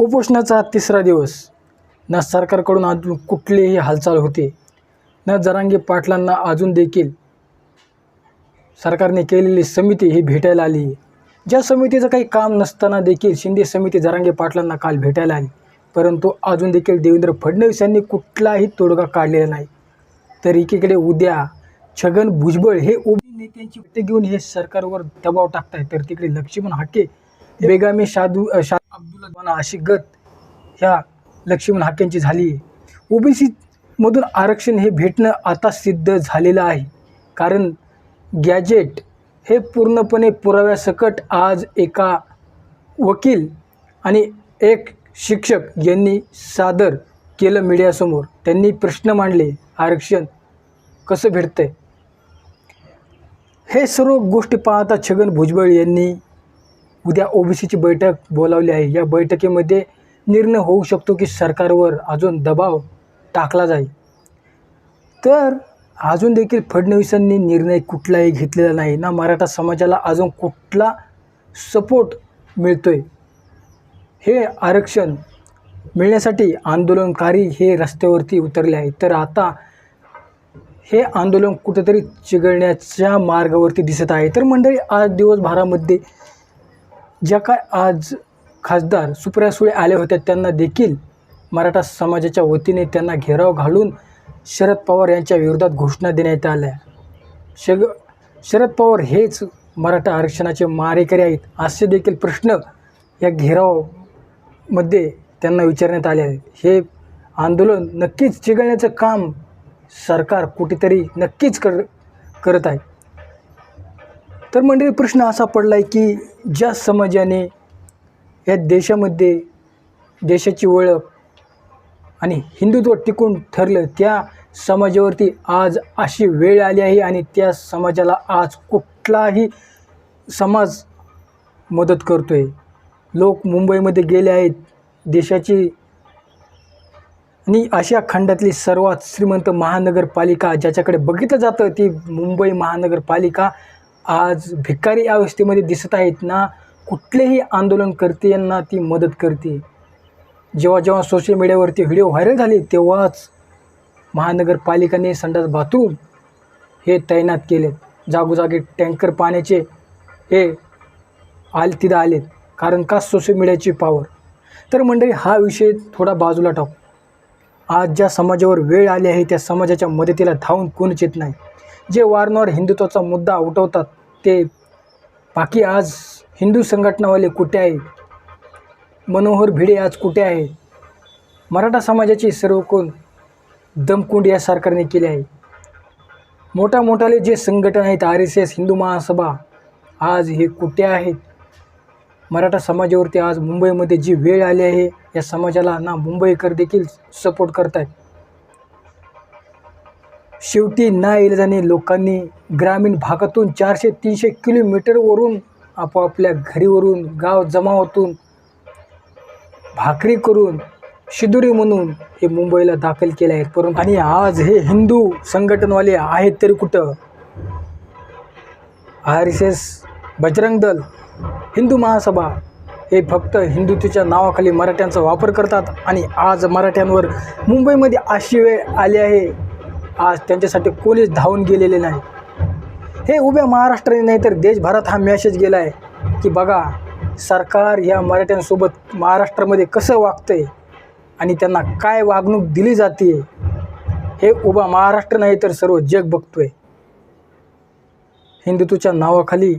उपोषणाचा तिसरा दिवस. ना सरकारकडून अजून कुठलीही हालचाल होते न जरांगे पाटलांना अजून देखील सरकारने केलेली समिती ही भेटायला आली. ज्या समितीचं काही काम नसताना देखील शिंदे समिती जरांगे पाटलांना काल भेटायला आली. परंतु अजून देखील देवेंद्र फडणवीस यांनी कुठलाही तोडगा काढलेला नाही. तर एकीकडे उद्या छगन भुजबळ हे ओबी नेत्यांची घेऊन हे सरकारवर दबाव टाकताय तर तिकडे लक्ष्मण हाके बेगामी शादू शा अब्दुल्ला अशी गत ह्या लक्ष्मण हाक्यांची झाली. आहे ओबीसी मधून आरक्षण हे भेटणं आता सिद्ध झालेलं आहे. कारण गॅजेट हे पूर्णपणे पुराव्यासकट आज एका वकील आणि एक शिक्षक यांनी सादर केलं मीडियासमोर. त्यांनी प्रश्न मांडले आरक्षण कसं भेटतंय? हे सर्व गोष्टी पाहता छगन भुजबळ यांनी उद्या ओबीसीची बैठक बोलावली आहे. या बैठकीमध्ये निर्णय होऊ शकतो की सरकारवर अजून दबाव टाकला जाईल. तर अजून देखील फडणवीसांनी निर्णय कुठलाही घेतलेला नाही. ना मराठा समाजाला अजून कुठला सपोर्ट मिळतो आहे हे आरक्षण मिळण्यासाठी आंदोलनकारी हे रस्त्यावरती उतरले आहेत. तर आता हे आंदोलन कुठेतरी चिघळण्याच्या मार्गावरती दिसत आहे. तर मंडळी आज दिवसभरामध्ये ज्या काय आज खासदार सुप्रिया सुळे आल्या होत्या त्यांना देखील मराठा समाजाच्या वतीने त्यांना घेराव घालून शरद पवार यांच्या विरोधात घोषणा देण्यात आल्या. शग शरद पवार हेच मराठा आरक्षणाचे मारेकरी आहेत असे देखील प्रश्न या घेरावमध्ये त्यांना विचारण्यात आले आहेत. हे आंदोलन नक्कीच चिघळण्याचं काम सरकार कुठेतरी नक्कीच कर करत आहे. तर मंडळी प्रश्न असा पडला आहे की ज्या समाजाने या देशामध्ये देशाची ओळख आणि हिंदुत्व टिकून ठरलं त्या समाजावरती आज अशी वेळ आली आहे आणि त्या समाजाला आज कुठलाही समाज मदत करतो आहे लोक मुंबईमध्ये गेले आहेत. देशाची आणि आशिया खंडातली सर्वात श्रीमंत महानगरपालिका ज्याच्याकडे बघितलं जातं ती मुंबई महानगरपालिका आज भिकारी अवस्थेमध्ये दिसत आहेत ना कुठलेही आंदोलन करते यांना ती मदत करते. जेव्हा जेव्हा सोशल मीडियावरती व्हिडिओ व्हायरल झाले तेव्हाच महानगरपालिकाने संडास बाथरूम हे तैनात केलेत. जागोजागी टँकर पाण्याचे हे आल तिथं आलेत. कारण का सोशल मीडियाची पॉवर तर मंडळी हा विषय थोडा बाजूला टाकू. आज ज्या समाजावर वेळ आली आहे त्या समाजाच्या मदतीला धावून कोणच येत नाही. जे वारंवार हिंदुत्वाचा मुद्दा उठवतात ते बाकी आज हिंदू संघटनावाले कुठे आहेत मनोहर भिडे आज कुठे आहे? मराठा समाजाची सर्व कोण दमकुंड या सरकारने केले आहे. मोठा मोठाले जे संघटन आहेत R S S Hindu Mahasabha आज हे कुठे आहेत? मराठा समाजावरती आज मुंबईमध्ये जी वेळ आली आहे या समाजाला ना मुंबईकर देखील सपोर्ट करत आहेत शेवटी ना इलाजाने लोकांनी ग्रामीण भागातून चारशे तीनशे किलोमीटरवरून आपापल्या घरीवरून गाव जमावातून भाकरी करून शिदुरी म्हणून हे मुंबईला दाखल केले आहेत. परंतु आणि आज हे हिंदू संघटनवाले आहेत तरी कुठं? R S S Bajrang Dal Hindu Mahasabha हे फक्त हिंदुत्वाच्या नावाखाली मराठ्यांचा वापर करतात. आणि आज मराठ्यांवर मुंबईमध्ये अशी वेळ आली आहे आज त्यांच्यासाठी कोणीच धावून गेलेले नाही. हे उभ्या महाराष्ट्राने नाही तर देशभरात हा मॅसेज गेला आहे की बघा सरकार या मराठ्यांसोबत महाराष्ट्रामध्ये कसं वागतं आहे आणि त्यांना काय वागणूक दिली जाते हे उभा महाराष्ट्र नाही तर सर्व जग बघतोय. हिंदुत्वच्या नावाखाली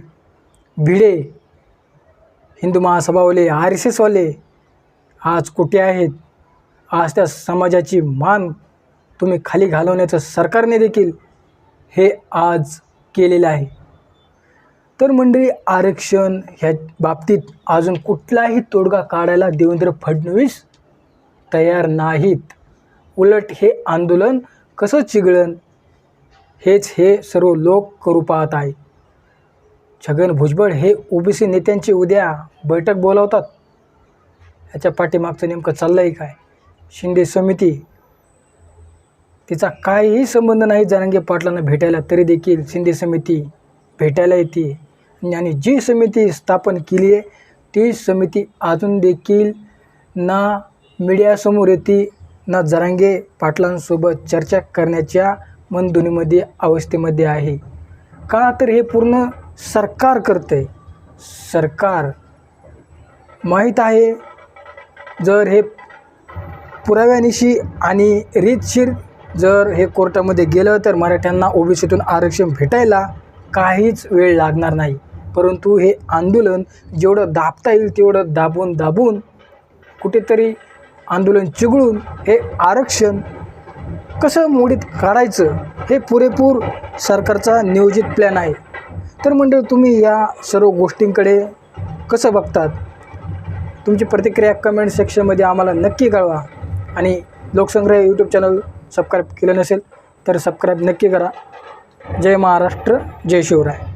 भिडे हिंदू महासभावाले आर एस एसवाले आज कुठे आहेत? आज त्या समाजाची मान तुम्ही खाली घालवण्याचं सरकारने देखील हे आज केलेलं आहे. तर मंडळी आरक्षण ह्या बाबतीत अजून कुठलाही तोडगा काढायला देवेंद्र फडणवीस तयार नाहीत. उलट हे आंदोलन कसं चिघळन हेच हे सर्व लोक करू पाहत आहे छगन भुजबळ हे ओबीसी नेत्यांची उद्या बैठक बोलावतात. याच्या पाठीमागचं नेमकं चाललं आहे काय? शिंदे समिती तिचा काहीही संबंध नाही जरांगे पाटलांना भेटायला तरी देखील शिंदे समिती भेटायला येते. आणि जी समिती स्थापन केली आहे ती समिती अजून देखील ना मीडियासमोर येते ना जरांगे पाटलांसोबत चर्चा करण्याच्या मनधुनीमध्ये अवस्थेमध्ये आहे. का तर हे पूर्ण सरकार करतं आहे सरकार माहीत आहे जर हे पुराव्यानिशी आणि रीतशीर जर हे कोर्टामध्ये गेलं तर मराठ्यांना ओबीसीतून आरक्षण भेटायला काहीच वेळ लागणार नाही. परंतु हे आंदोलन जेवढं दाबता येईल तेवढं दाबून दाबून कुठेतरी आंदोलन चिघळून हे आरक्षण कसं मोडीत काढायचं हे पुरेपूर सरकारचा नियोजित प्लॅन आहे. तर मंडळ तुम्ही या सर्व गोष्टींकडे कसं बघतात? तुमची प्रतिक्रिया कमेंट सेक्शनमध्ये आम्हाला नक्की कळवा. आणि लोकसंग्रह यूट्यूब चॅनल सबस्क्राईब केलं नसेल तर सबस्क्राईब नक्की करा. जय महाराष्ट्र जय शिवराय.